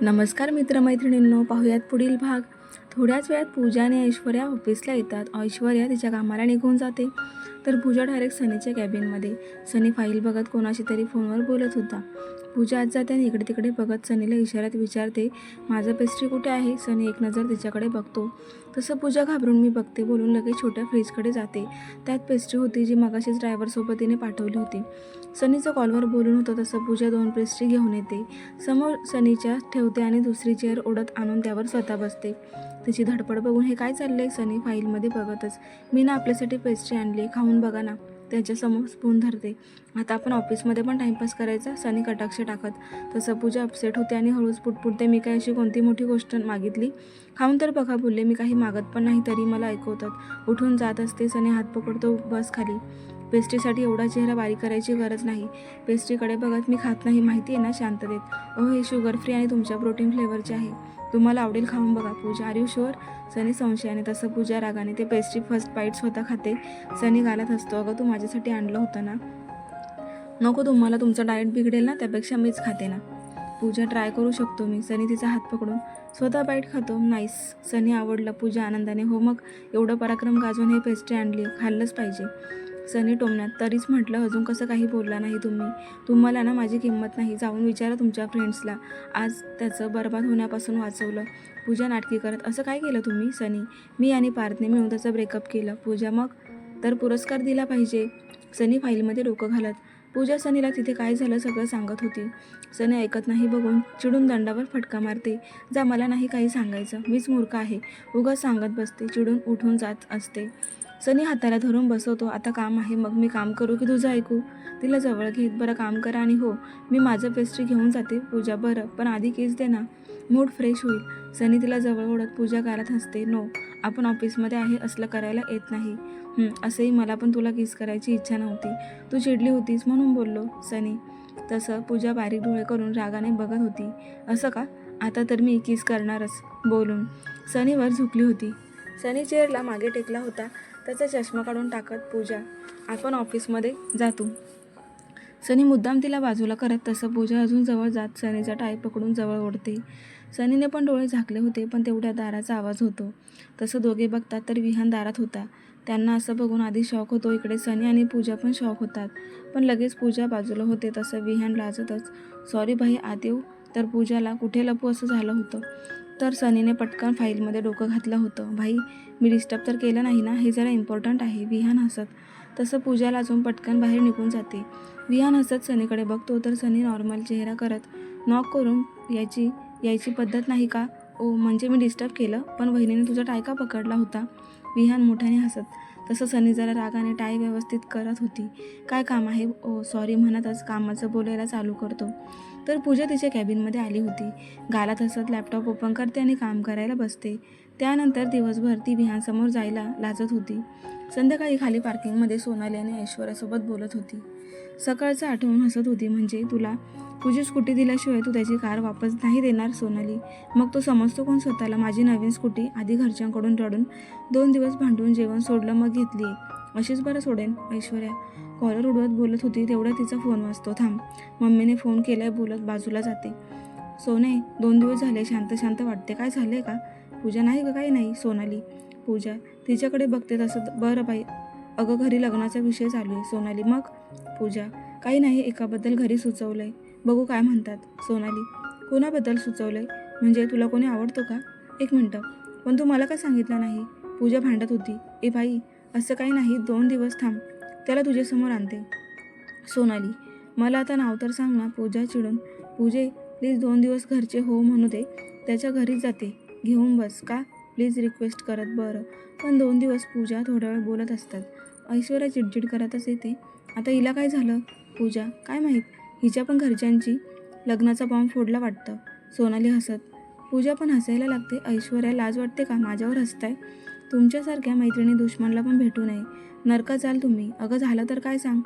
नमस्कार मित्रमैत्रिणींनो पाहूयात पुढील भाग. थोड्याच वेळात पूजा आणि ऐश्वर्या ऑफिसला येतात. ऐश्वर्या तिच्या कामाला निघून जाते. तर पूजा डायरेक्ट सनीच्या कॅबिनमध्ये सनी फाईल बघत कोणाशी तरी फोनवर बोलत होता. पूजा आज जाते आणि इकडे तिकडे बघत सनीला इशाऱ्यात विचारते माझं पेस्ट्री कुठे आहे? सनी एक नजर तिच्याकडे बघतो. तसं पूजा घाबरून मी बघते बोलून लगेच छोट्या फ्रीजकडे जाते. त्यात पेस्ट्री होती जी मगाशीच ड्रायव्हरसोबत तिने पाठवली होती. सनीचं कॉलवर बोलून होतं तसं पूजा दोन पेस्ट्री घेऊन येते. समोर सनीच्या ठेवते आणि दुसरी चेअर ओढत आणून त्यावर स्वतः बसते. तिची धडपड बघून हे काय चाललंय सनी फाईलमध्ये बघतच. मी ना आपल्यासाठी पेस्ट्री आणली खाऊन बघा ना. त्याच्यासमोर स्पून धरते. आता आपण ऑफिसमध्ये पण टाईमपास करायचा सनी कटाक्ष टाकत. तसं पूजा अपसेट होते आणि हळूच पुटपुटते. मी काय अशी कोणती मोठी गोष्ट मागितली? खाऊन तर बघा बोलले मी काही मागत पण नाही तरी मला ऐकवतात. उठून जात असते सनी हात पकडतो बस खाली. पेस्ट्रीसाठी एवढा चेहरा बारीक करायची गरज नाही. पेस्ट्रीकडे बघत मी खात नाही माहिती आहे ना शांततेत. अहो हे शुगर फ्री आणि तुमच्या प्रोटीन फ्लेवरचे आहे. तुम्हाला आवडेल खाऊन बघा. Pooja are you sure Sunny संशयाने तसं पूजा रागाने ते पेस्ट्री फर्स्ट बाईट स्वतः खाते. सनी घालत असतो अगं तू माझ्यासाठी आणलं होतं ना? नको तुम्हाला तुमचं डाएट बिघडेल ना त्यापेक्षा मीच खाते ना. पूजा ट्राय करू शकतो मी. सनी तिचा हात पकडून स्वतः बाईट खातो. नाईस सनी आवडलं. पूजा आनंदाने हो मग एवढं पराक्रम गाजून हे पेस्ट्री आणली खाल्लंच पाहिजे. सनी टोमण्यात. तरीच म्हटलं अजून कसं काही बोलला नाही तुम्ही? तुम्हाला ना माझी किंमत नाही. जाऊन विचारा तुमच्या फ्रेंड्सला. आज त्याचं बर्बाद होण्यापासून वाचवलं. पूजा नाटकी करत असं काय केलं तुम्ही सनी? मी आणि पार्थने मिळून त्याचं ब्रेकअप केलं. पूजा मग? तर पुरस्कार दिला पाहिजे. सनी फाईलमध्ये डोकं घालत पूजा सनीला तिथे काय झालं सगळं सांगत होती. सनी ऐकत नाही बघून चिडून दंडावर फटका मारते. जा मला नाही काही सांगायचं. मीच मूर्ख आहे. उगाच सांगत बसते. चिडून उठून जात असते. सनी हाताला धरून बसवतो आता काम आहे मग मी काम करू की तुझं ऐकू? तिला जवळ घेत बरं काम करा आणि हो मी माझं पेस्ट्री घेऊन जाते पूजा बरं पण आधी केस दे ना मूड फ्रेश होईल. सनी तिला जवळ ओढत पूजा करत हसते नो आपण ऑफिसमध्ये आहे असलं करायला येत नाही. असंही मला पण तुला किस करायची इच्छा नव्हती. तू चिडली होतीस म्हणून बोललो सनी. तसं पूजा बारीक डोळे करून रागाने बघत होती. असं का? आता तर मी किस करणारच बोलून. सनीवर झुकली होती. सनी चेअरला मागे टेकला होता. त्याचा चष्मा काढून टाकत पूजा. आपण ऑफिसमध्ये जातो. सनी मुद्दाम तिला बाजूला करत तसं पूजा अजून जवळ जात सनीचा टाय पकडून जवळ ओढते. सनीने पण डोळे झाकले होते पण तेवढ्या दाराचा आवाज होतो. तसं दोघे बघतात तर विहान दारात होता. त्यांना असं बघून आधी शॉक होतो इकडे सनी आणि पूजा पण शॉक होतात. पण लगेच पूजा बाजूला होते तसं विहान लाजतच. सॉरी भाई आत येऊ. तर पूजाला कुठे लपू? असं झालं होतं. तर सनीने पटकन फाईलमध्ये डोकं घातलं होतं. भाई मी डिस्टर्ब तर केलं नाही ना? हे जरा इम्पॉर्टंट आहे. विहान हसत. तसं पूजा अजून पटकन बाहेर निघून जाते. विहान हसत सनीकडे बघतो तर सनी नॉर्मल चेहरा करत नॉक करून याची यायची पद्धत नाही का? ओ म्हणजे मी डिस्टर्ब केलं पण वहिनीने तुझा टाय का पकडला होता. विहान मोठ्याने हसत. तसं सनी जरा रागाने टाय व्यवस्थित करत होती. काय काम आहे? ओ सॉरी म्हणतच कामाचं बोलायला चालू करतो. तर पूजा तिच्या कॅबिनमध्ये आली होती. गालात हसत लॅपटॉप ओपन करते आणि काम करायला बसते. त्यानंतर दिवसभर ती विहानसमोर जायला लाजत होती. संध्याकाळी खाली पार्किंगमध्ये सोनाली आणि ऐश्वर्यासोबत बोलत होती. सकाळचं आठवून हसत होती म्हणजे तुला तुझी स्कूटी दिल्याशिवाय तू त्याची कार वापस नाही देणार सोनाली. मग तो समजतो कोण स्वतःला. माझी नवीन स्कूटी आधी घरच्यांकडून रडून दोन दिवस भांडून जेवण सोडलं मग घेतली अशीच बरं सोडेन ऐश्वर्या. कॉलर उडवत बोलत होती तेवढ्या तिचा फोन वाजतो. थांब. मम्मीने फोन केलाय बोलत बाजूला जाते. सोने दोन दिवस झाले शांत शांत वाटते. काय झाले का? पूजा नाही का? काही नाही सोनाली. पूजा तिच्याकडे बघते तसं. बरं बाई. अगं घरी लग्नाचा विषय चालू आहे. सोनाली मग? पूजा काही नाही एकाबद्दल घरी सुचवलंय. बघू काय म्हणतात. सोनाली कोणाबद्दल सुचवलंय? म्हणजे तुला कोणी आवडतो का? एक मिनटं. पण तू मला का सांगितलं नाही? पूजा भांडत होती. ए भाई असं काही नाही दोन दिवस थांब. त्याला तुझ्यासमोर आणते. सोनाली मला आता नाव तर सांग ना पूजा चिडून. पूजे प्लीज दोन दिवस घरचे हो म्हणू दे. त्याच्या घरीच जाते. घेऊन बस का? प्लीज रिक्वेस्ट करत बरं. पण दोन दिवस पूजा थोडा वेळ बोलत असतात. ऐश्वर्या चिडचिड करतच येते. आता हिला काय झालं? पूजा काय माहीत? हिच्या पण घरच्यांची लग्नाचा बॉम्ब फोडला वाटतं. सोनाली हसत पूजा पण हसायला लागते. ऐश्वर्या लाज वाटते का? माझ्यावर हसताय? तुमच्यासारख्या मैत्रिणी दुश्मनला पण भेटू नये. नरका चाल तुम्ही. अगं झालं तर काय सांग?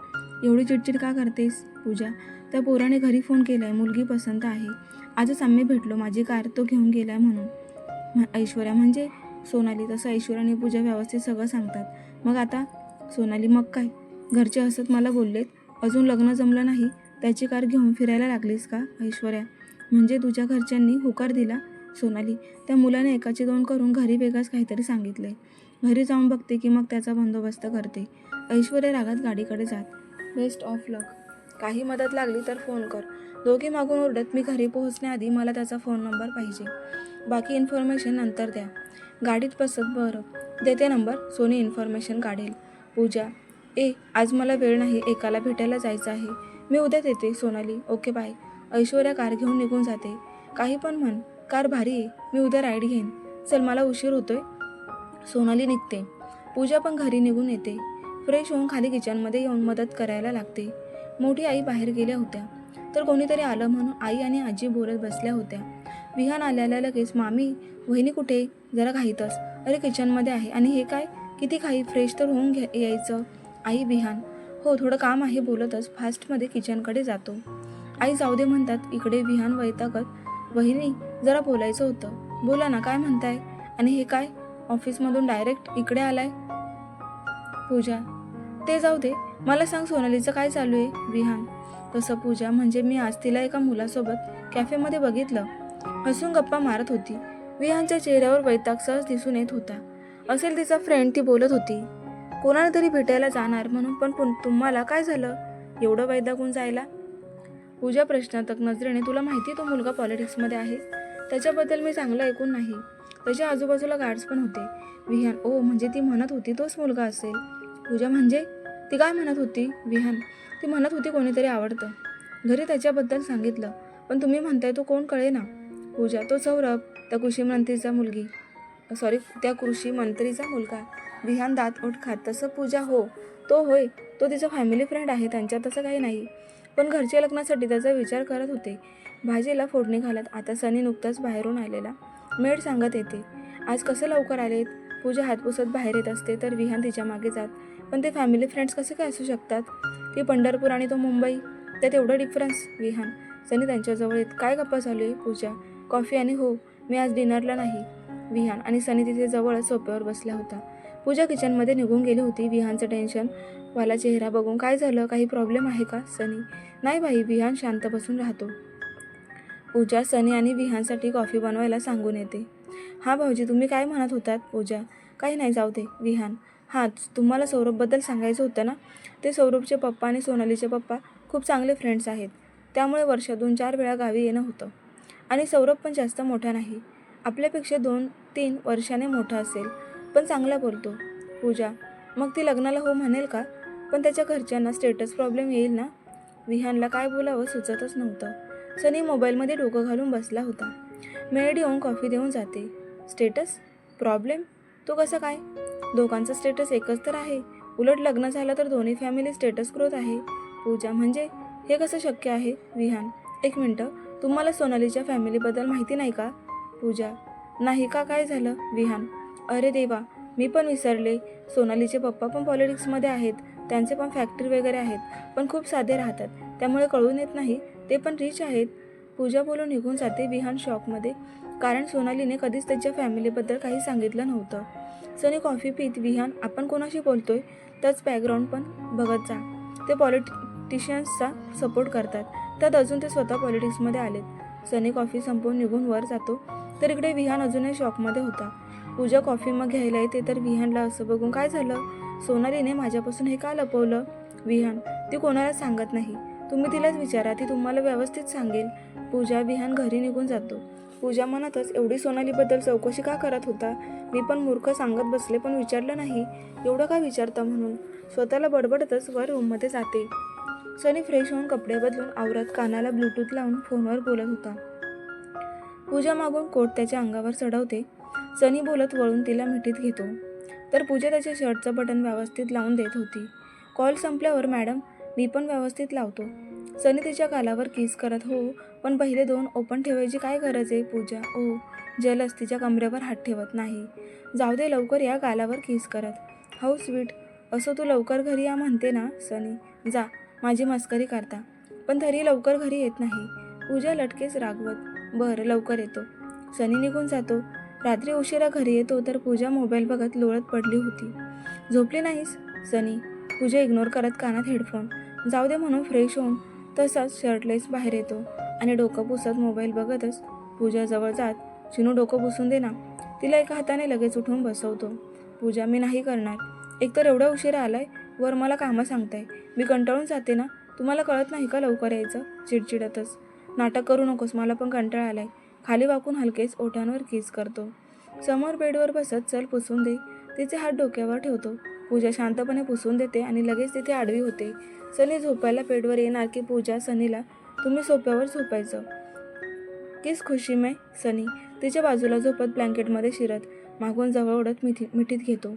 एवढी चिडचिड का करतेस पूजा? त्या पोराने घरी फोन केलाय. मुलगी पसंत आहे. आजच आम्ही भेटलो. माझी कार तो घेऊन गेलाय म्हणून. ऐश्वर्या म्हणजे? सोनाली. तसं ऐश्वर्याने पूजा व्यवस्थित सगळं सांगतात. मग आता? सोनाली मग काय? घरचे हसत मला बोललेत. अजून लग्न जमलं नाही. त्याची कार घेऊन फिरायला लागलीस का ऐश्वर्या? म्हणजे तुझ्या घरच्यांनी होकार दिला? सोनाली त्या मुलाने एकाचे दोन करून घरी वेगळंच काहीतरी सांगितले. घरी जाऊन बघते की मग त्याचा बंदोबस्त करते. ऐश्वर्या रागात गाडीकडे जात. बेस्ट ऑफ लक काही मदत लागली तर फोन कर. दोघे मागून ओरडत मी घरी पोहोचण्याआधी मला त्याचा फोन नंबर पाहिजे. बाकी इन्फॉर्मेशन नंतर द्या. गाडीत बसत बरं. देते नंबर सोनी इन्फॉर्मेशन काढेल. पूजा ए आज मला वेळ नाही. एकाला भेटायला जायचं आहे. मी उद्या देते Sonali. Okay bye Aishwarya car घेऊन निघून जाते. काही पण म्हण. कार भारी आहे मी उद्या राईड घेईन. चल मला उशीर होतोय. सोनाली निघते. पूजा पण घरी निघून येते. फ्रेश होऊन खाली किचनमध्ये येऊन मदत करायला लागते. मोठी आई बाहेर गेल्या होत्या. तर कोणीतरी आलं म्हणून आई आणि आजी बोलत बसल्या होत्या. विहान आल्याला लगेच मामी वहिनी कुठे? जरा घाईतच. अरे किचनमध्ये आहे. आणि हे काय? किती घाई? फ्रेश तर होऊन घ्या यायचं. आई विहान हो थोडं काम आहे बोलतच फास्टमध्ये किचनकडे जातो. आई जाऊ दे म्हणतात. इकडे विहान वैतागत वहिनी जरा बोलायचं होतं. बोला ना काय म्हणताय? आणि हे काय? ऑफिसमधून डायरेक्ट इकडे आलाय? पूजा ते जाऊ दे. मला सांग सोनालीचं काय चालू आहे? विहान तसं पूजा म्हणजे मी आज तिला एका मुलासोबत कॅफेमध्ये बघितलं. हसून गप्पा मारत होती. विहानच्या चेहऱ्यावर वैताग सहज दिसून येत होता. असेल तिचा फ्रेंड ती बोलत होती. कोणाला तरी भेटायला जाणार म्हणून पण तुम्हाला काय झालं? एवढं वैदागून जायला? पूजा प्रश्नातक नजरेने तुला माहिती आहे तो मुलगा पॉलिटिक्समध्ये आहे? त्याच्याबद्दल मी चांगलं ऐकून नाही. त्याच्या आजूबाजूला गार्ड्स पण होते. विहान ओ म्हणजे ती म्हणत होती तोच मुलगा असेल. पूजा म्हणजे? ती काय म्हणत होती? विहान ती म्हणत होती कोणीतरी आवडतं. घरी त्याच्याबद्दल सांगितलं. पण तुम्ही म्हणताय तो कोण कळे ना पूजा तो सौरभ त्या कृषी मंत्रीचा मुलगी. सॉरी त्या कृषी मंत्रीचा मुलगा. विहान दात ओठ खात तसं पूजा हो तो होय. तो तिचा फॅमिली फ्रेंड आहे. त्यांच्यात तसं काही नाही. पण घरच्या लग्नासाठी त्याचा विचार करत होते. भाजीला फोडणी घालत आता सनी नुकताच बाहेरून आलेला. मेड सांगत येते आज कसं लवकर आलेत? पूजा हातपुसत बाहेर येत असते तर विहान तिच्यामागे जात. पण ते फॅमिली फ्रेंड्स कसे काय असू शकतात? ती पंढरपूर आणि तो मुंबई त्यात एवढा डिफरन्स विहान सनी त्यांच्याजवळ येत काय गप्पा चालू आहे पूजा? कॉफी आणि हो मी आज डिनरला नाही. विहान आणि सनी तिथे जवळच सोप्यावर बसला होता. पूजा किचनमध्ये निघून गेली होती. विहानचं टेन्शन वाला चेहरा बघून काय झालं? काही प्रॉब्लेम आहे का? सनी नाही भाई विहान शांत बसून राहतो. पूजा सनी आणि विहानसाठी कॉफी बनवायला सांगून येते. हां भाऊजी तुम्ही काय म्हणत होतात पूजा? काही नाही जाऊ दे विहान. हां तुम्हाला सौरभबद्दल सांगायचं होतं ना? ते सौरभचे पप्पा आणि सोनालीचे पप्पा खूप चांगले फ्रेंड्स आहेत. त्यामुळे वर्षातून चार वेळा गावी येणं होतं. आणि सौरभ पण जास्त मोठा नाही. आपल्यापेक्षा दोन तीन वर्षाने मोठा असेल. पण चांगला बोलतो. पूजा मग ती लग्नाला हो म्हणेल का? पण त्याच्या घरच्यांना स्टेटस प्रॉब्लेम येईल ना? विहानला काय बोलावं सुचतच नव्हतं. सनी मोबाईलमध्ये डोकं घालून बसला होता. मेड येऊन कॉफी देऊन जाते. स्टेटस? प्रॉब्लेम? तो कसं काय? दोघांचं स्टेटस एकच तर आहे. उलट लग्न झालं तर दोन्ही फॅमिली स्टेटस ग्रोथ आहे. पूजा म्हणजे? हे कसं शक्य आहे? विहान एक मिनटं. तुम्हाला सोनालीच्या फॅमिलीबद्दल माहिती नाही का? पूजा नाही का काय झालं? विहान अरे देवा मी पण विसरले. सोनालीचे पप्पा पण पॉलिटिक्समध्ये आहेत. त्यांचे पण फॅक्टरी वगैरे आहेत. पण खूप साधे राहतात. त्यामुळे कळून येत नाही. ते पण रिच आहेत. पूजा बोलून निघून जाते विहान शॉकमध्ये कारण सोनालीने कधीच त्याच्या फॅमिलीबद्दल काही सांगितलं नव्हतं. सनी कॉफी पीत विहान आपण कोणाशी बोलतोय त्याच बॅकग्राऊंड पण. बघत जा. ते पॉलिटिशियन्सचा सपोर्ट करतात. त्यात अजून ते स्वतः पॉलिटिक्समध्ये आलेत. सनी कॉफी संपवून निघून वर जातो. तर इकडे विहान अजूनही शॉकमध्ये होता. पूजा कॉफी मग घ्यायला येते. तर विहानला असं बघून काय झालं? सोनालीने माझ्यापासून हे का लपवलं? विहान ती कोणाला सांगत नाही. तुम्ही तिलाच विचारा ती तुम्हाला व्यवस्थित सांगेल. पूजा विहान घरी निघून जातो. पूजा मनातच एवढी सोनालीबद्दल चौकशी का करत होता? मी पण मूर्ख सांगत बसले पण विचारलं नाही. एवढं का विचारता म्हणून? स्वतःला बडबडतच वर रूममध्ये जाते. सनी फ्रेश होऊन कपडे बदलून आवरत कानाला ब्लूटूथ लावून फोनवर बोलत होता. पूजा मागून कोट त्याच्या अंगावर चढवते. सनी बोलत वळून तिला मिठीत घेतो. तर पूजा त्याच्या शर्टचं बटन व्यवस्थित लावून देत होती. कॉल संपल्यावर मॅडम मी पण व्यवस्थित लावतो. सनी तिच्या गालावर किस करत हो पण पहिले दोन ओपन ठेवायची काय गरज आहे पूजा? ओ जलस तिच्या कमरेवर हात ठेवत नाही. जाऊ दे लवकर या गालावर किस करत. हो स्वीट असं तू लवकर घरी या म्हणते ना सनी? जा माझी मस्करी करता. पण तरी लवकर घरी येत नाही. पूजा लटकेच रागवत बरं लवकर येतो. सनी निघून जातो. रात्री उशिरा घरी येतो तर पूजा मोबाईल बघत लोळत पडली होती. झोपली नाहीस? सनी पूजा इग्नोर करत कानात हेडफोन जाऊ दे म्हणून फ्रेश होऊन तसाच शर्टलेस बाहेर येतो. आणि डोकं पुसत मोबाईल बघतच पूजा जवळ जात चिनू डोकं पुसून दे ना. तिला एका हाताने लगेच उठून बसवतो. पूजा मी नाही करणार. एकतर एवढा उशिरा आलाय वर मला कामं सांगताय. मी कंटाळून जाते ना? तुम्हाला कळत नाही का लवकर यायचं? चिडचिडतच. नाटक करू नकोस मला पण कंटाळा आलाय. खाली वाकून हलकेच ओठांवर किस करतो. समोर बेडवर बसत चल पुसून दे. तिचे हात डोक्यावर ठेवतो. पूजा शांतपणे पुसून देते आणि लगेच तिथे आडवी होते. सनी झोपायला बेडवर येणार की पूजा सनीला? तुम्ही सोप्यावर झोपायचं. किस खुशी मै सनी? तिच्या बाजूला झोपत ब्लँकेटमध्ये शिरत. मागून जवळ ओढत मिठी मिठीत घेतो.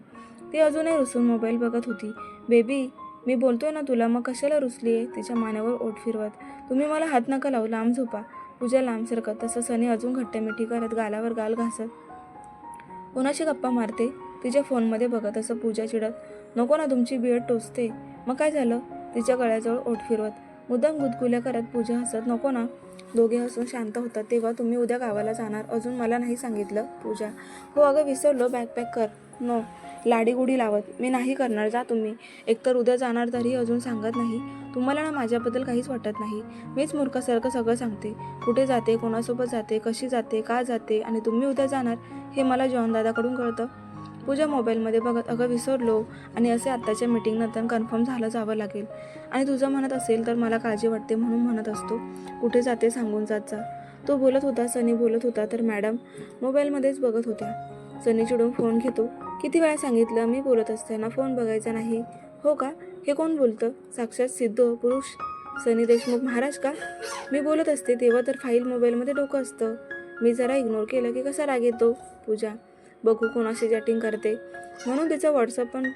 ती अजूनही रुसून मोबाईल बघत होती. बेबी मी बोलतोय ना तुला मग कशाला रुसली आहे तिच्या मानेवर ओठ फिरवत. तुम्ही मला हात नका लावू लांब झोपा. पूजा लांब सरकत तसं सनी अजून घट्टमिठी करत गालावर गाल घासत. कोणाशी गप्पा मारते? तिच्या फोनमध्ये बघत असं पूजा चिडत. नको ना तुमची बियड टोचते. मग काय झालं? तिच्या गळ्याजवळ ओठ फिरवत मुद्दाम गुदगुल्या करत पूजा हसत नको ना दोघे हसून शांत होतात तेव्हा तुम्ही उद्या गावाला जाणार अजून मला नाही सांगितलं पूजा. हो अगं विसरलो बॅकपॅक कर. नो लाडीगुडी लावत. मी नाही करणार जा तुम्ही. एकतर उद्या जाणार तरी अजून सांगत नाही. तुम्हाला ना माझ्याबद्दल काहीच वाटत नाही. मीच मूर्खासारखं सगळं सांगते. कुठे जाते कोणासोबत जाते कशी जाते का जाते आणि तुम्ही उद्या जाणार हे मला जॉन दादाकडून कळतं. पूजा मोबाईलमध्ये बघत अगं विसरलो. आणि असे आत्ताच्या मीटिंगनंतर कन्फर्म झालं जावं लागेल. आणि तुझं म्हणत असेल तर मला काळजी वाटते म्हणून म्हणत असतो. कुठे जाते सांगून जात जा. तो बोलत होता सनी बोलत होता तर मॅडम मोबाईलमध्येच बघत होत्या. सनी चिडून फोन घेतो. किती वेळा सांगितलं? मी बोलत असताना फोन बघायचा नाही. हो का? हे कोण बोलतं? साक्षात सिद्ध पुरुष. सनी देशमुख महाराज का? मी बोलत असते तेव्हा तर फाईल मोबाईलमध्ये डोकं असतं. मी जरा इग्नोर केलं की कसा राग येतो? पूजा बघू कोणाशी चॅटिंग करते. म्हणून तिचा व्हॉट्सअप पण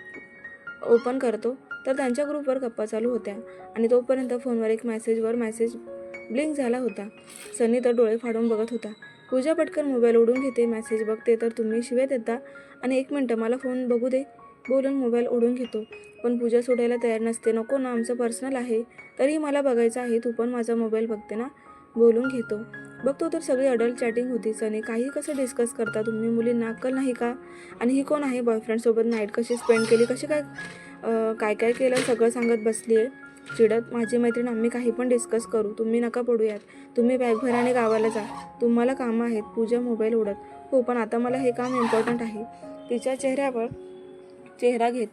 ओपन करतो. तर त्यांच्या ग्रुपवर गप्पा चालू होत्या. आणि तोपर्यंत फोनवर एक मेसेजवर मेसेज ब्लिंक झाला होता. सनी तर डोळे फाडून बघत होता. पूजा पटकन मोबाईल ओढून घेते. मेसेज बघते तर तुम्ही शिवे देता आणि एक मिनटं मला फोन बघू दे. बोलून मोबाईल ओढून घेतो. पण पूजा सोडायला तयार नसते. नको ना आमचं पर्सनल आहे. तरी मला बघायचं आहे. तू पण माझा मोबाईल बघते ना? बोलून घेतो. बघतो तर सगळी अडल्ट चॅटिंग होती सने काही कसं डिस्कस करता तुम्ही? मुलींना अक्कल नाही का? आणि ही कोण आहे बॉयफ्रेंडसोबत नाईट कशी स्पेंड केली? कशी काय काय काय केलं? सगळं सांगत बसली आहे चिडत माझी मैत्रीण आम्ही काही पण डिस्कस करू. तुम्ही नका पडूयात तुम्ही बॅग भराने गावाला जा. तुम्हाला कामं आहेत. पूजा मोबाईल उडत हो पण आता मला हे काम इम्पॉर्टंट आहे. तिच्या चेहऱ्यावर चेहरा घेत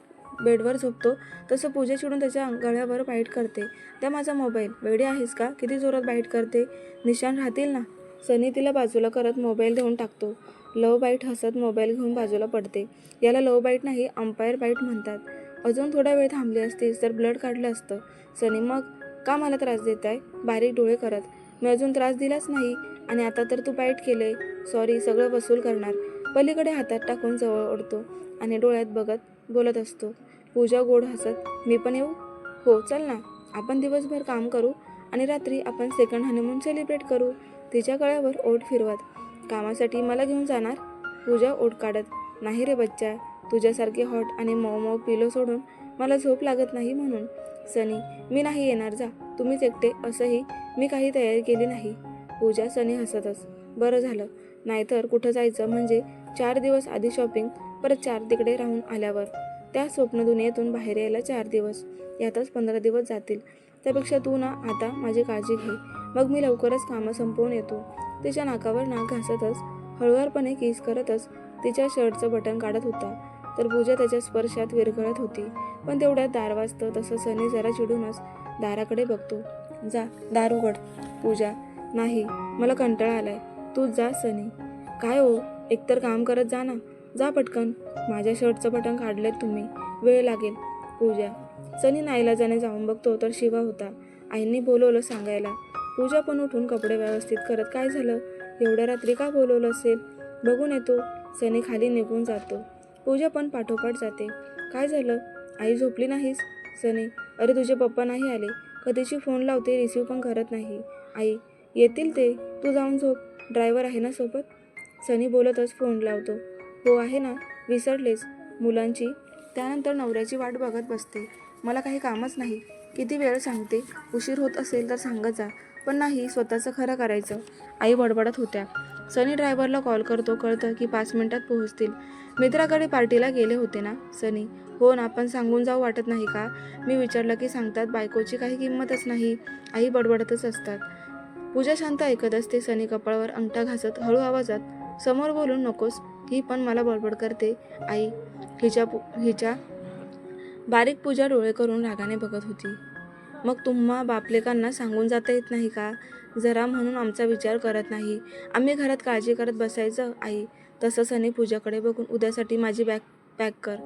बेडवर झोपतो तसं पूजा चिडून त्याच्या गळ्यावर बाईट करते. त्या माझा मोबाईल वेडे आहेस का? किती जोरात बाईट करते? निशाण राहतील ना? सनी तिला बाजूला करत मोबाईल देऊन टाकतो. लव बाईट हसत मोबाईल घेऊन बाजूला पडते. याला लव बाईट नाही अंपायर बाईट म्हणतात. अजून थोडा वेळ थांबली असतीस तर ब्लड काढलं असतं. सनी मग का मला त्रास देत आहे बारीक डोळे करत. मी अजून त्रास दिलाच नाही आणि आता तर तू बाईट केले. सॉरी सगळं वसूल करणार. पलीकडे हातात टाकून जवळ ओढतो आणि डोळ्यात बघत बोलत असतो. पूजा गोड हसत मी पण येऊ? हो चल ना. आपण दिवसभर काम करू आणि रात्री आपण सेकंड हनीमून सेलिब्रेट करू. तिच्या गळ्यावर ओढ फिरवत. कामासाठी मला घेऊन जाणार? पूजा ओढ काढत. नाही रे बच्चा तुझ्यासारखे हॉट आणि मऊ मऊ पिलो सोडून मला झोप लागत नाही म्हणून. सनी मी नाही येणार जा. तुम्हीच एकटे. असंही मी काही तयारी केली नाही. पूजा सनी हसतच. बरं झालं. नाहीतर कुठं जायचं? म्हणजे चार दिवस आधी शॉपिंग परत चार तिकडे राहून आल्यावर. त्या स्वप्न दुनियेतून बाहेर यायला चार दिवस. यातच पंधरा दिवस जातील. त्यापेक्षा तू ना आता माझी काळजी घे. मग मी लवकरच कामं संपवून येतो. तिच्या नाकावर नाक घासतच हळूवारपणे किस करतच तिच्या शर्टचं बटन काढत होता. तर पूजा त्याच्या स्पर्शात विरघळत होती. पण तेवढ्यात दार वाजतं तसं सनी जरा चिडूनच दाराकडे बघतो. जा दार उघड. पूजा नाही. मला कंटाळा आलाय. तू जा सनी. काय हो? एकतर काम करत जा ना. जा पटकन. माझ्या शर्टचं बटन काढलेत तुम्ही. वेळ लागेल. पूजा. सनी नाईलाजाने जाऊन बघतो तर शिवा होता. आईंनी बोलवलं सांगायला. पूजा पण उठून कपडे व्यवस्थित करत काय झालं? एवढ्या रात्री का बोलवलं असेल? बघून येतो. सनी खाली निघून जातो. पूजा पण पाठोपाठ जाते. काय झालं? आई झोपली नाहीस? सनी. अरे तुझे पप्पा नाही आले. कधीची फोन लावते रिसीव पण करत नाही. आई येतील ते. तू जाऊन झोप. ड्रायव्हर आहे ना सोबत? सनी बोलतच फोन लावतो. हो आहे ना विसरलेच. मुलांची त्यानंतर नवऱ्याची वाट बघत बसते. मला काही कामच नाही. किती वेळ सांगते? उशीर होत असेल तर सांगत जा. पण नाही स्वतःचं खरं करायचं. आई बडबडत होत्या. सनी ड्रायव्हरला कॉल करतो कळतं की पाच मिनिटात पोहोचतील. मित्राकडे पार्टीला गेले होते ना सनी? हो ना पण सांगून जाऊ वाटत नाही का? मी विचारलं की सांगतात बायकोची काही किंमतच नाही. आई बडबडतच असतात. पूजा शांत ऐकत असते सनी कपाळावर अंगठा घासत हळू आवाजात समोर बोलून नकोस. ही पण मला बडबड करते. आई हिच्या पु हिच्या बारीक पूजा डोळे करून रागाने बघत होती. मग तुम्हा बापलेकांना सांगून जाता येत नाही का? जरा म्हणून आमचा विचार करत नाही. आम्ही घरात काळजी करत बसायचं. आई तसं सनी पूजाकडे बघून उद्यासाठी माझी बॅग पॅक कर.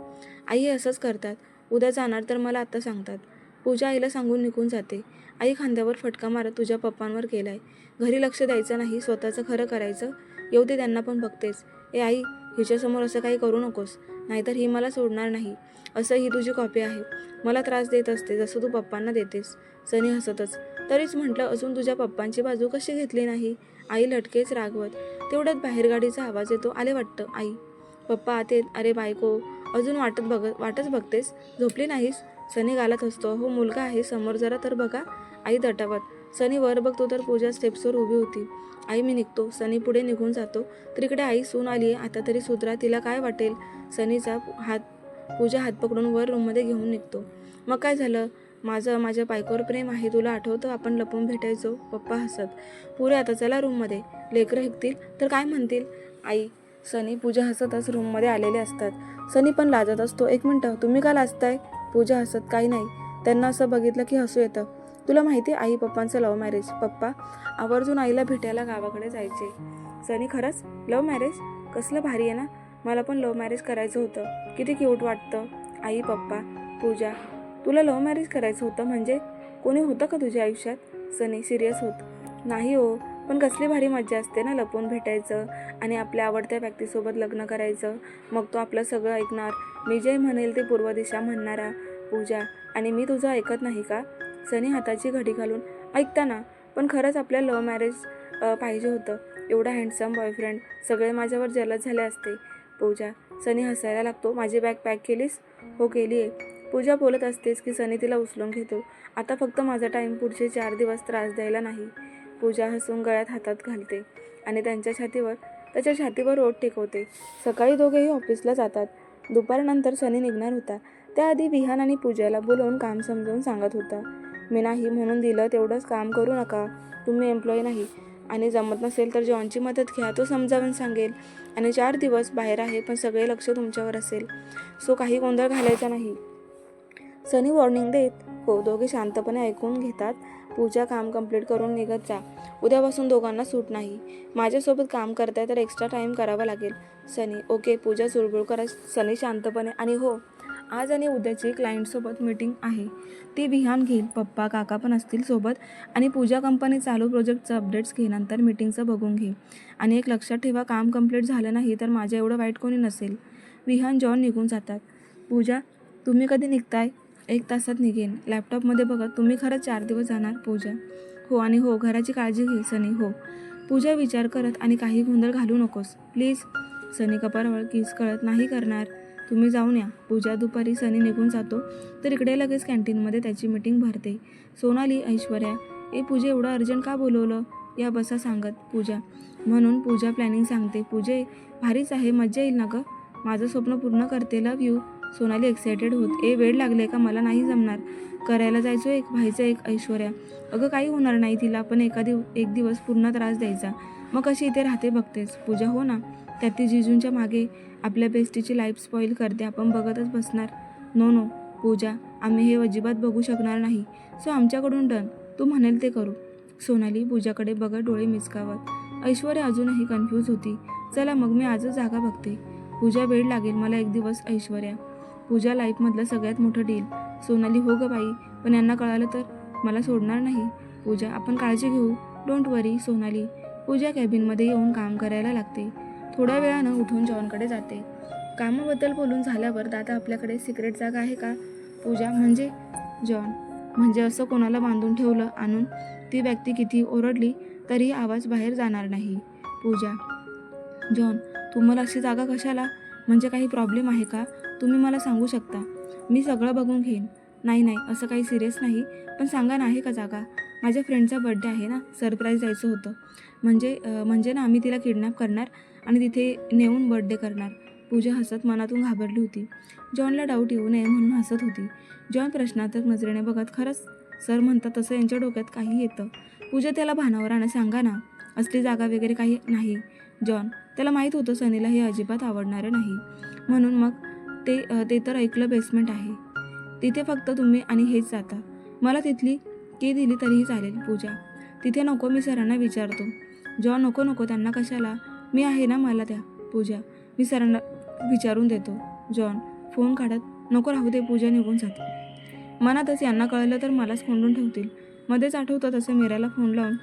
आई हे असंच करतात. उद्या जाणार तर मला आत्ता सांगतात. पूजा आईला सांगून निघून जाते. आई खांद्यावर फटका मारत तुझ्या पप्पांवर केलाय. घरी लक्ष द्यायचं नाही स्वतःचं खरं करायचं. येऊ दे त्यांना पण बघतेच. ए आई हिच्यासमोर असं काही करू नकोस. नाहीतर ही मला सोडणार नाही. असं ही तुझी कॉपी आहे. मला त्रास देत असते जसं तू पप्पांना देतेस. सनी हसतच. तरीच म्हटलं अजून तुझ्या पप्पांची बाजू कशी घेतली नाही? आई लटकेच रागवत. तेवढ्यात बाहेर गाडीचा आवाज येतो. आले वाटतं आई. पप्पा आते अरे बायको अजून वाटत बघत वाटच बघतेस? झोपली नाहीस? सनी गालात असतो हो मुलगा आहे. समोर जरा तर बघा. आई दटावत. सनी वर बघतो तर पूजा स्टेप्सवर उभी होती. आई मी निघतो. सनी पुढे निघून जातो. तर इकडे आई सून आली आहे आता तरी सुधरा तिला काय वाटेल? सनीचा हात पूजा हात पकडून वर रूममध्ये घेऊन निघतो. मग काय झालं? माझं माझ्या बायकोवर प्रेम आहे तुला आठवतं? आपण लपून भेटायचो. पप्पा हसत. पुरे आता चला रूममध्ये. लेकरं ऐकतील तर काय म्हणतील? आई सनी पूजा हसतच रूममध्ये आलेले असतात. सनी पण लाजत असतो. एक मिनटं तुम्ही का लाजताय? पूजा हसत काही नाही. त्यांना असं बघितलं की हसू येतं. तुला माहिती आहे आई पप्पांचं लव्ह मॅरेज पप्पा आवर्जून आईला भेटायला गावाकडे जायचे. सनी खरंच? लव्ह मॅरेज कसलं भारी आहे ना? मला पण लव्ह मॅरेज करायचं होतं. किती क्यूट वाटतं. आई पप्पा पूजा तुला लव्ह मॅरेज करायचं होतं म्हणजे? कोणी होतं का तुझ्या आयुष्यात? सनी सिरियस होत. नाही हो पण कसली भारी मज्जा असते ना लपून भेटायचं आणि आपल्या आवडत्या व्यक्तीसोबत लग्न करायचं. मग तो आपलं सगळं ऐकणार. मी जे म्हणेल ते पूर्व दिशा म्हणणारा पूजा. आणि मी तुझं ऐकत नाही का? सनी हाताची घडी घालून ऐकताना पण खरंच आपल्या लव्ह मॅरेज पाहिजे होतं. एवढा हँडसम बॉयफ्रेंड सगळे माझ्यावर जलद झाले असते. पूजा सनी हसायला लागतो माझी बॅग पॅक केलीस? हो केली आहे पूजा बोलत असतेस की सनी तिला उचलून घेतो. आता फक्त माझा टाईम पुढचे चार दिवस त्रास द्यायला नाही. पूजा हसून गळ्यात हातात घालते आणि त्यांच्या छातीवर त्याच्या छातीवर ओट टेकवते. सकाळी दोघेही ऑफिसला जातात. दुपारनंतर सनी निघणार होता. त्याआधी विहान आणि पूजाला बोलवून काम समजावून सांगत होता. मी नाही म्हणून दिलं तेवढंच काम करू नका. तुम्ही एम्प्लॉई नाही. आणि जमत नसेल तर जॉनची मदत घ्या तो समजावून सांगेल. आणि चार दिवस बाहेर आहे पण सगळे लक्ष तुमच्यावर असेल. सो काही गोंधळ घालायचा नाही. सनी वॉर्निंग देत हो दोघे शांतपणे ऐकून घेतात. पूजा काम कंप्लीट करून निघत जा. उद्यापासून दोघांना सूट नाही. माझ्यासोबत काम करताय तर एक्स्ट्रा टाईम करावा लागेल. सनी ओके पूजा चुळबुळ करा. सनी शांतपणे आणि हो आज आणि उद्याची क्लायंटसोबत मीटिंग आहे. ती विहान घेईल पप्पा काका पण असतील सोबत आणि पूजा कंपनी चालू प्रोजेक्टचं अपडेट्स घे नंतर मीटिंगचं बघून घे आणि एक लक्षात ठेवा काम कंप्लीट झालं नाही तर माझ्या एवढं वाईट कोणी नसेल. विहान जॉन निघून जातात. पूजा तुम्ही कधी निघताय? एक तासात निघेन. लॅपटॉपमध्ये बघा तुम्ही खरंच चार दिवस जाणार पूजा? हो आणि हो घराची काळजी घे सनी. हो. पूजा विचार करत आणि काही गोंधळ घालू नकोस. प्लीज. सनी कपारावर किस कळत नाही करणार. तुम्ही जाऊन या. पूजा दुपारी सनी निघून जातो. तर इकडे लगेच कॅन्टीनमध्ये त्याची मीटिंग भरते. सोनाली ऐश्वर्या ए पूजे एवढं अर्जंट का बोलवलं? या बसा सांगत पूजा. म्हणून पूजा प्लॅनिंग सांगते. पूजे भारीच आहे मज्जा येईल ना गं? माझं स्वप्न पूर्ण करते लव यू. सोनाली एक्सायटेड होत ए वेळ लागले का? मला नाही जमणार. करायला जायचो एक व्हायचं एक ऐश्वर्या. अगं काही होणार नाही तिला पण एका दिव एक दिवस पूर्ण त्रास द्यायचा. मग कशी इथे राहते बघतेस. पूजा हो ना? त्यात ती जिजूंच्या मागे आपल्या बेस्टीची लाईफ स्पॉईल करते. आपण बघतच बसणार. नो नो पूजा आम्ही हे अजिबात बघू शकणार नाही. सो आमच्याकडून डन. तू म्हणेल ते करू. सोनाली पूजाकडे बघत डोळे मिचकावत ऐश्वर्या अजूनही कन्फ्यूज होती. चला मग मी आजच जागा बघते. पूजा वेळ लागेल मला एक दिवस ऐश्वर्या. पूजा लाईफमधलं सगळ्यात मोठं डील सोनाली हो ग बाई पण यांना कळालं तर? मला सोडणार नाही. पूजा आपण काळजी घेऊ. डोंट वरी सोनाली. पूजा कॅबिनमध्ये येऊन काम करायला लागते. थोड्या वेळानं उठून जॉनकडे जाते. कामाबद्दल बोलून झाल्यावर दादा आपल्याकडे सिक्रेट जागा आहे का? पूजा म्हणजे? जॉन म्हणजे असं कोणाला बांधून ठेवलं आणून ती व्यक्ती किती ओरडली तरी आवाज बाहेर जाणार नाही. पूजा जॉन तुम्हाला अशी जागा कशाला? म्हणजे काही प्रॉब्लेम आहे का? तुम्ही मला सांगू शकता. मी सगळं बघून घेईन. नाही नाही असं काही सिरियस नाही पण सांगा ना आहे का जागा? माझ्या फ्रेंडचा बड्डे आहे ना सरप्राईज द्यायचं होतं. म्हणजे म्हणजे ना आम्ही तिला किडनॅप करणार? आणि तिथे नेऊन बर्थडे करणार. पूजा हसत मनातून घाबरली होती. जॉनला डाऊट येऊ नये म्हणून हसत होती. जॉन प्रश्नार्थक नजरेने बघत खरंच सर म्हणतात तसं यांच्या डोक्यात काही येतं. पूजा त्याला भानावर आणा सांगा ना. असली जागा वगैरे काही नाही. जॉन त्याला माहीत होतं सनीला हे अजिबात आवडणारं नाही. म्हणून मग ते ते तर ऐकलं बेसमेंट आहे. तिथे फक्त तुम्ही आणि हेच जाता. मला तिथली की दिली तरीही चालेल पूजा. तिथे नको मी सरांना विचारतो. जॉन नको नको. त्यांना कशाला मी आहे ना मला त्या पूजा. मी सरांना विचारून देतो. जॉन फोन काढत नको राहू दे पूजा निघून जाते. मनातच यांना कळलं तर मलाच कोंडून ठेवतील. मध्येच आठवतं तसं मीराला फोन लावून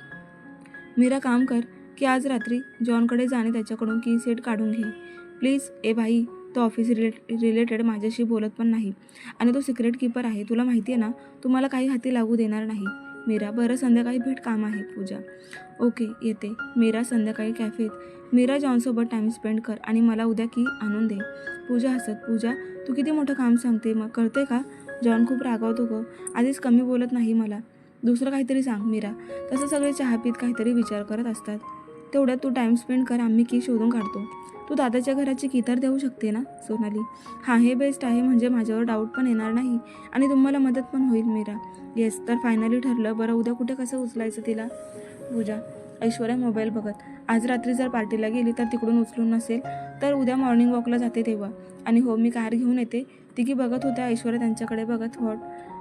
मीरा काम कर की आज रात्री जॉनकडे जाणे त्याच्याकडून की सेट काढून घे. प्लीज ए भाई तो ऑफिस रिलेट रिलेटेड माझ्याशी बोलत पण नाही. आणि तो सिक्रेट कीपर आहे. तुला माहिती आहे ना तुम्हाला काही हाती लागू देणार नाही. मीरा बरं संध्याकाळी भेट काम आहे पूजा. ओके येते. मीरा संध्याकाळी कॅफेत मीरा जॉनसोबत टाईम स्पेंड कर आणि मला उद्या की आणून दे. पूजा हसत पूजा तू किती मोठं काम सांगते मग करते का? जॉन खूप रागावतो गं. आधीच कमी बोलत नाही मला. दुसरं काहीतरी सांग मीरा. तसं सगळे चहा पीत काहीतरी विचार करत असतात. तेवढ्यात तू टाईम स्पेंड कर आम्ही की शोधून काढतो. तू दादाच्या घराची की तर देऊ शकते ना सोनाली? हां हे बेस्ट आहे म्हणजे माझ्यावर डाऊट पण येणार नाही आणि तुम्हाला मदत पण होईल मीरा. येस तर फायनली ठरलं. बरं उद्या कुठे कसं उचलायचं तिला? पूजा ऐश्वर्या मोबाईल बघत. आज रात्री जर पार्टीला गेली तर तिकडून उचलून नसेल तर उद्या मॉर्निंग वॉकला जाते तेव्हा. आणि हो मी कार घेऊन येते. तिघी बघत होत्या ऐश्वर्या त्यांच्याकडे बघत. व्हॉट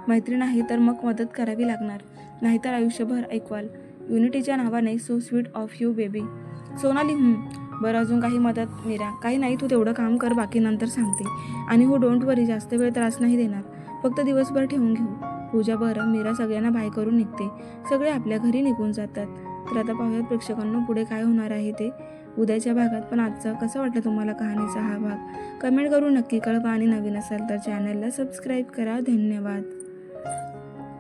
मैत्रीण आहे तर मग मदत करावी लागणार. नाहीतर आयुष्यभर ऐकवाल. युनिटीच्या नावाने so sweet of you baby. Sonali बरं अजून काही मदत मीरा. काही नाही तू तेवढं काम कर बाकी नंतर सांगते. आणि हो डोंट वरी जास्त वेळ त्रास नाही देणार. फक्त दिवसभर ठेवून घेऊ. पूजा बरं मीरा सगळ्यांना बाय करून निघते. सगळे आपल्या घरी निघून जातात. तर आता पाहूयात प्रेक्षकांना पुढे काय होणार आहे ते. उद्याच्या भागात पण आजचा कसा वाटला तुम्हाला कहाणीचा हा भाग? कमेंट करून नक्की कळवा आणि नवीन असाल तर चॅनलला सबस्क्राईब करा. धन्यवाद.